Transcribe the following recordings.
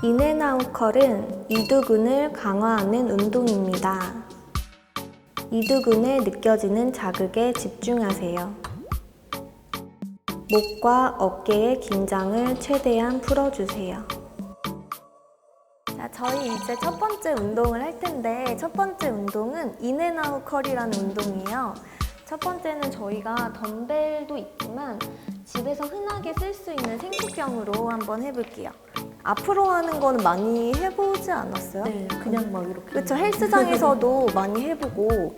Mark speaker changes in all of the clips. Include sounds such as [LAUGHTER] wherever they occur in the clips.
Speaker 1: 인앤아웃컬은 이두근을 강화하는 운동입니다. 이두근에 느껴지는 자극에 집중하세요. 목과 어깨의 긴장을 최대한 풀어주세요. 자, 저희 이제 첫 번째 운동을 할 텐데 첫 번째 운동은 인앤아웃 컬이라는 운동이에요. 첫 번째는 저희가 덤벨도 있지만 집에서 흔하게 쓸 수 있는 생수병으로 한번 해볼게요. 앞으로 하는 거는 많이 해보지 않았어요?
Speaker 2: 네, 그냥 막 이렇게.
Speaker 1: 그쵸 헬스장에서도 [LAUGHS] 많이 해보고.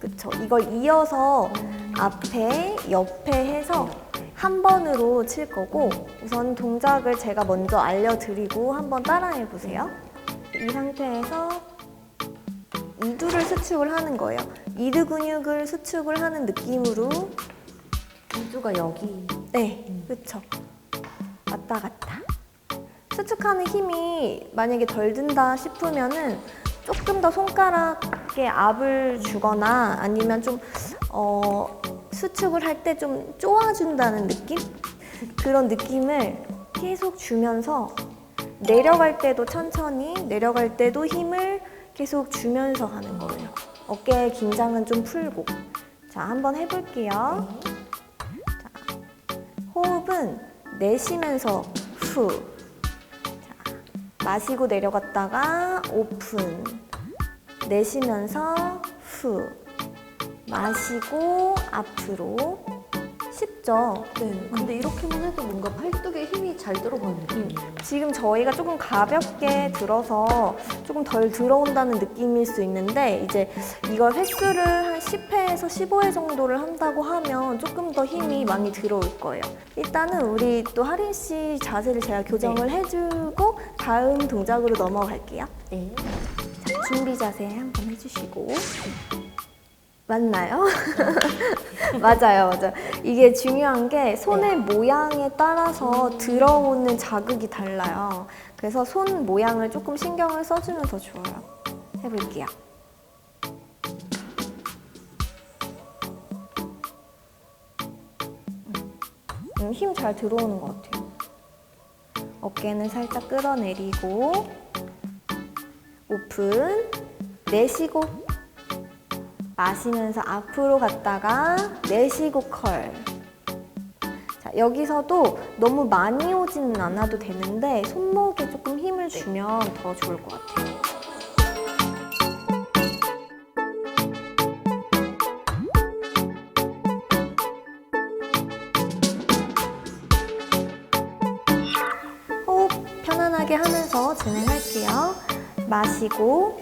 Speaker 1: 그쵸 이걸 이어서 앞에 옆에 해서 한 번으로 칠 거고 우선 동작을 제가 먼저 알려드리고 한번 따라해 보세요. 이 상태에서 이두를 수축을 하는 거예요. 이두 근육을 수축을 하는 느낌으로.
Speaker 2: 이두가 여기.
Speaker 1: 네 그쵸. 왔다 갔다 수축하는 힘이 만약에 덜 든다 싶으면은 조금 더 손가락에 압을 주거나 아니면 좀 어, 수축을 할 때 좀 쪼아준다는 느낌? 그런 느낌을 계속 주면서 내려갈 때도 천천히 내려갈 때도 힘을 계속 주면서 하는 거예요. 어깨 긴장은 좀 풀고. 자, 한번 해볼게요. 자, 호흡은 내쉬면서 후. 자, 마시고 내려갔다가 오픈. 내쉬면서 후. 마시고 앞으로. 쉽죠?
Speaker 2: 네. 근데 이렇게만 해도 뭔가 팔뚝에 힘이 잘 들어가는 느낌이에요.
Speaker 1: 지금 저희가 조금 가볍게 들어서 조금 덜 들어온다는 느낌일 수 있는데 이제 이걸 횟수를 한 10회에서 15회 정도를 한다고 하면 조금 더 힘이 많이 들어올 거예요. 일단은 우리 또 하린 씨 자세를 제가 교정을 해주고 다음 동작으로 넘어갈게요.
Speaker 2: 네.
Speaker 1: 준비 자세 한번 해주시고 맞나요? [LAUGHS] 맞아요, 맞아요. 이게 중요한 게 손의 모양에 따라서 들어오는 자극이 달라요. 그래서 손 모양을 조금 신경을 써주면 더 좋아요. 해볼게요. 음, 힘잘 들어오는 것 같아요. 어깨는 살짝 끌어내리고 오픈 내쉬고 마시면서 앞으로 갔다가 내쉬고 컬. 자, 여기서도 너무 많이 오지는 않아도 되는데 손목에 조금 힘을 주면 더 좋을 것 같아요. 호흡 편안하게 하면서 진행할게요. 마시고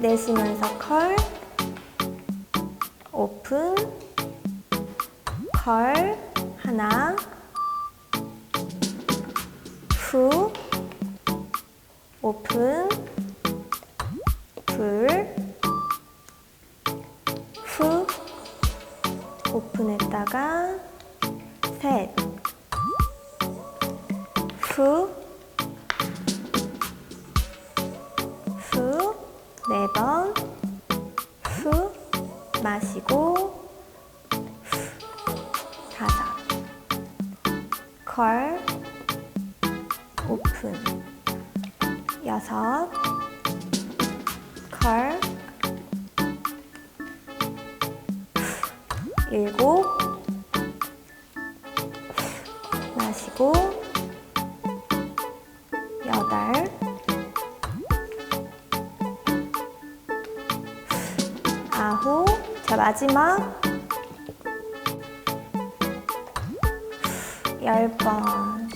Speaker 1: 내쉬면서 컬 오픈. 컬. 하나. 후. 오픈. 둘후. 오픈했다가 셋. 후, 후, 다섯, 컬, 오픈, 여섯, 컬, 후, 일곱, 후, 마시고, 여덟, 아홉, 자 마지막 열 번.